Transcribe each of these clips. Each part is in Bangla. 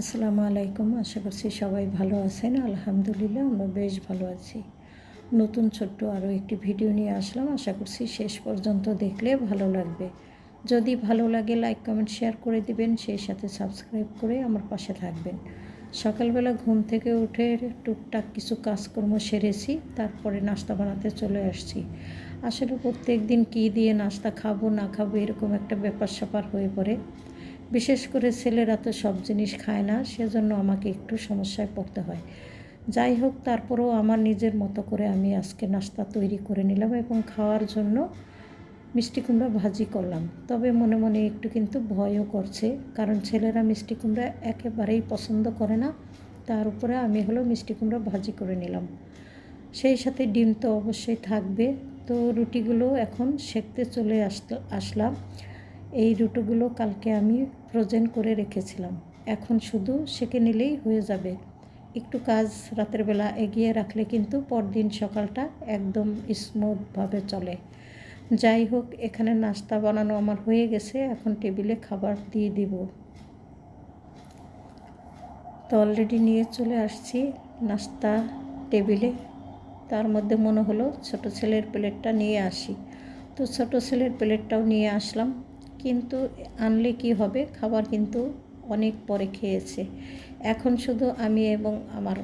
আসসালামু আলাইকুম। আশা করছি সবাই ভালো আছেন। আলহামদুলিল্লাহ, আমরা বেশ ভালো আছি। নতুন ছোট্ট আরও একটি ভিডিও নিয়ে আসলাম। আশা করছি শেষ পর্যন্ত দেখলে ভালো লাগবে। যদি ভালো লাগে, লাইক, কমেন্ট, শেয়ার করে দিবেন। সেই সাথে সাবস্ক্রাইব করে আমার পাশে থাকবেন। সকালবেলা ঘুম থেকে উঠে টুকটাক কিছু কাজকর্ম সেরেছি। তারপরে নাস্তা বানাতে চলে আসছি। আসলে প্রত্যেক দিন কী দিয়ে নাস্তা খাব, না খাব, এরকম একটা ব্যাপার স্যাপার হয়ে পড়ে। বিশেষ করে ছেলেরা তো সব জিনিস খায় না, সেজন্য আমাকে একটু সমস্যায় পড়তে হয়। যাই হোক, তারপরেও আমার নিজের মতো করে আমি আজকে নাস্তা তৈরি করে নিলাম এবং খাওয়ার জন্য মিষ্টি কুমড়া ভাজি করলাম। তবে মনে মনে একটু কিন্তু ভয়ও করছে, কারণ ছেলেরা মিষ্টি কুমড়া একেবারেই পছন্দ করে না। তার উপরে আমি হলো মিষ্টি কুমড়া ভাজি করে নিলাম। সেই সাথে ডিম তো অবশ্যই থাকবে। তো রুটিগুলো এখন সেঁকতে চলে আসতে, আসলাম। এই রুটিগুলো কালকে আমি ফ্রোজেন করে রেখেছিলাম। এখন শুধু সেকে নিলেই হয়ে যাবে। একটু কাজ রাতের বেলা এগিয়ে রাখলে কিন্তু পরদিন সকালটা একদম স্মুথভাবে চলে। যাই হোক, এখানে নাস্তা বানানো আমার হয়ে গেছে। এখন টেবিলে খাবার দিয়ে দিব। তো অলরেডি নিয়ে চলে আসছি নাস্তা টেবিলে। তার মধ্যে মনে হলো ছোট ছেলের প্লেটটা নিয়ে আসি। তো ছোট ছেলের প্লেটটাও নিয়ে আসলাম। কিন্তু আনলে কি হবে? খাবার কিন্তু অনেক পরে খেয়েছে। এখন শুধু আমি এবং আমার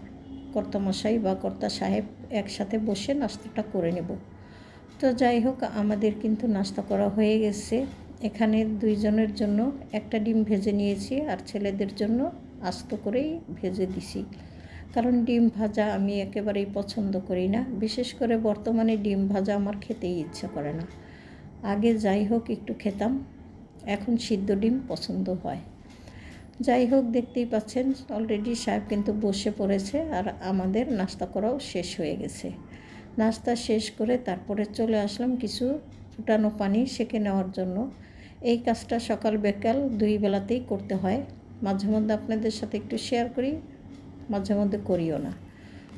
কর্তামশাই বা কর্তা সাহেব একসাথে বসে নাস্তাটা করে নেব। তো যাই হোক, আমাদের কিন্তু নাস্তা করা হয়ে গেছে। এখানে দুইজনের জন্য একটা ডিম ভেজে নিয়েছি আর ছেলেদের জন্য আস্ত করেই ভেজে দিছি। কারণ ডিম ভাজা আমি একেবারেই পছন্দ করি না। বিশেষ করে বর্তমানে ডিম ভাজা আমার খেতেই ইচ্ছা করে না। আগে যাই হোক, একটু খেতাম। এখন সিদ্ধ ডিম পছন্দ হয়। যাই হোক, দেখতেই পাচ্ছেন অলরেডি সাহেব কিন্তু বসে পড়েছে আর আমাদের নাস্তা করাও শেষ হয়ে গেছে। নাস্তা শেষ করে তারপরে চলে আসলাম কিছু ফুটানো পানি সেঁকে নেওয়ার জন্য। এই কাজটা সকাল বিকাল দুই বেলাতেই করতে হয়। মাঝে মধ্যে আপনাদের সাথে একটু শেয়ার করি, মাঝে মধ্যে করিও না।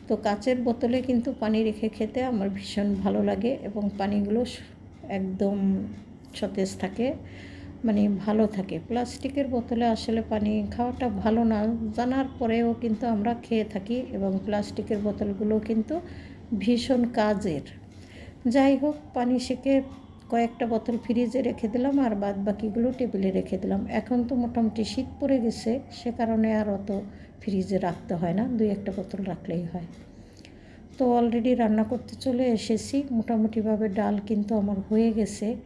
তো কাচের বোতলে কিন্তু পানি রেখে খেতে আমার ভীষণ ভালো লাগে এবং পানিগুলো একদম সতেজ থাকে। মানে ভালো থাকে। প্লাস্টিকের বোতলে আসলে পানি খাওয়াটা ভালো না। জানার পরেও কিন্তু আমরা খেয়ে থাকি এবং প্লাস্টিকের বোতলগুলো কিন্তু ভীষণ কাজের। যাই হোক, পানি সেকে কয়েকটা বোতল ফ্রিজে রেখে দিলাম আর বাদ বাকিগুলো টেবিলে রেখে দিলাম। এখন তো মোটামুটি শীত পড়ে গেছে, সে কারণে আর অত ফ্রিজে রাখতে হয় না, দুই একটা বোতল রাখলেই হয়। তো অলরেডি রান্না করতে চলে এসেছি। মোটামুটিভাবে ডাল কিন্তু আমার হয়ে গেছে।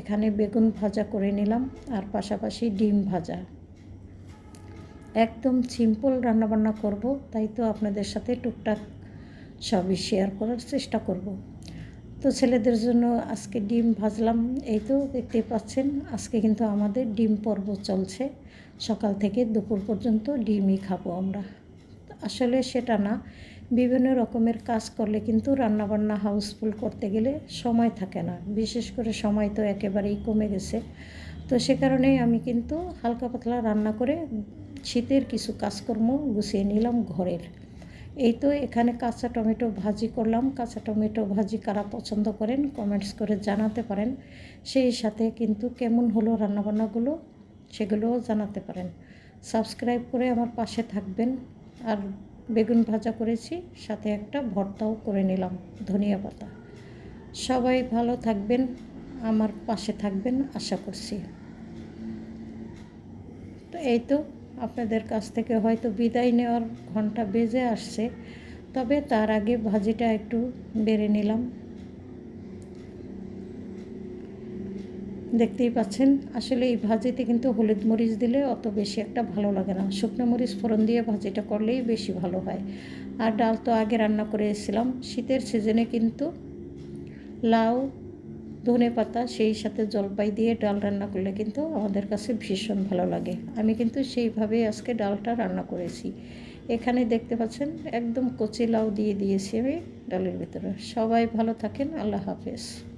এখানে বেগুন ভাজা করে নিলাম আর পাশাপাশি ডিম ভাজা। একদম সিম্পল রান্নাবান্না করব, তাই তো আপনাদের সাথে টুকটাক সবই শেয়ার করার চেষ্টা করব। তো ছেলেদের জন্য আজকে ডিম ভাজলাম, এই তো দেখতে পাচ্ছেন, আজকে কিন্তু আমাদের ডিম পর্ব চলছে। সকাল থেকে দুপুর পর্যন্ত ডিমই খাব আমরা। আসলে সেটা না বিভিন্ন রকমের কাজ করলে কিন্তু রান্নাবান্না হাউসফুল করতে গেলে সময় থাকে না। বিশেষ করে সময় তো একেবারেই কমে গেছে। তো সে কারণেই আমি কিন্তু হালকা পাতলা রান্না করে শীতের কিছু কাজকর্ম গুছিয়ে নিলাম ঘরের। এই তো এখানে কাঁচা টমেটো ভাজি করলাম। কাঁচা টমেটো ভাজি কারা পছন্দ করেন কমেন্টস করে জানাতে পারেন। সেই সাথে কিন্তু কেমন হলো রান্নাবান্নাগুলো সেগুলোও জানাতে পারেন। সাবস্ক্রাইব করে আমার পাশে থাকবেন। আর বেগুন ভাজা করেছি, সাথে একটা ভর্তাও করে নিলাম, ধনিয়া পাতা। সবাই ভালো থাকবেন, আমার পাশে থাকবেন, আশা করছি। তো এই তো, আপনাদের কাছ থেকে হয়তো বিদায় নেওয়ার ঘণ্টা বেজে আসছে, তবে তার আগে ভাজিটা একটু বেড়ে নিলাম। দেখতেই পাচ্ছেন। আসলে এই ভাজিতে কিন্তু হলুদ মরিচ দিলে অত বেশি একটা ভালো লাগে না। শুকনো মরিচ ফোড়ন দিয়ে ভাজিটা করলেই বেশি ভালো হয়। আর ডাল তো আগে রান্না করে এসেছিলাম। শীতের সিজনে কিন্তু লাউ, ধনে পাতা, সেই সাথে জলপাই দিয়ে ডাল রান্না করলে কিন্তু আমাদের কাছে ভীষণ ভালো লাগে। আমি কিন্তু সেইভাবেই আজকে ডালটা রান্না করেছি। এখানে দেখতে পাচ্ছেন, একদম কচি লাউ দিয়ে দিয়েছি আমি ডালের ভিতরে। সবাই ভালো থাকেন। আল্লাহ হাফেজ।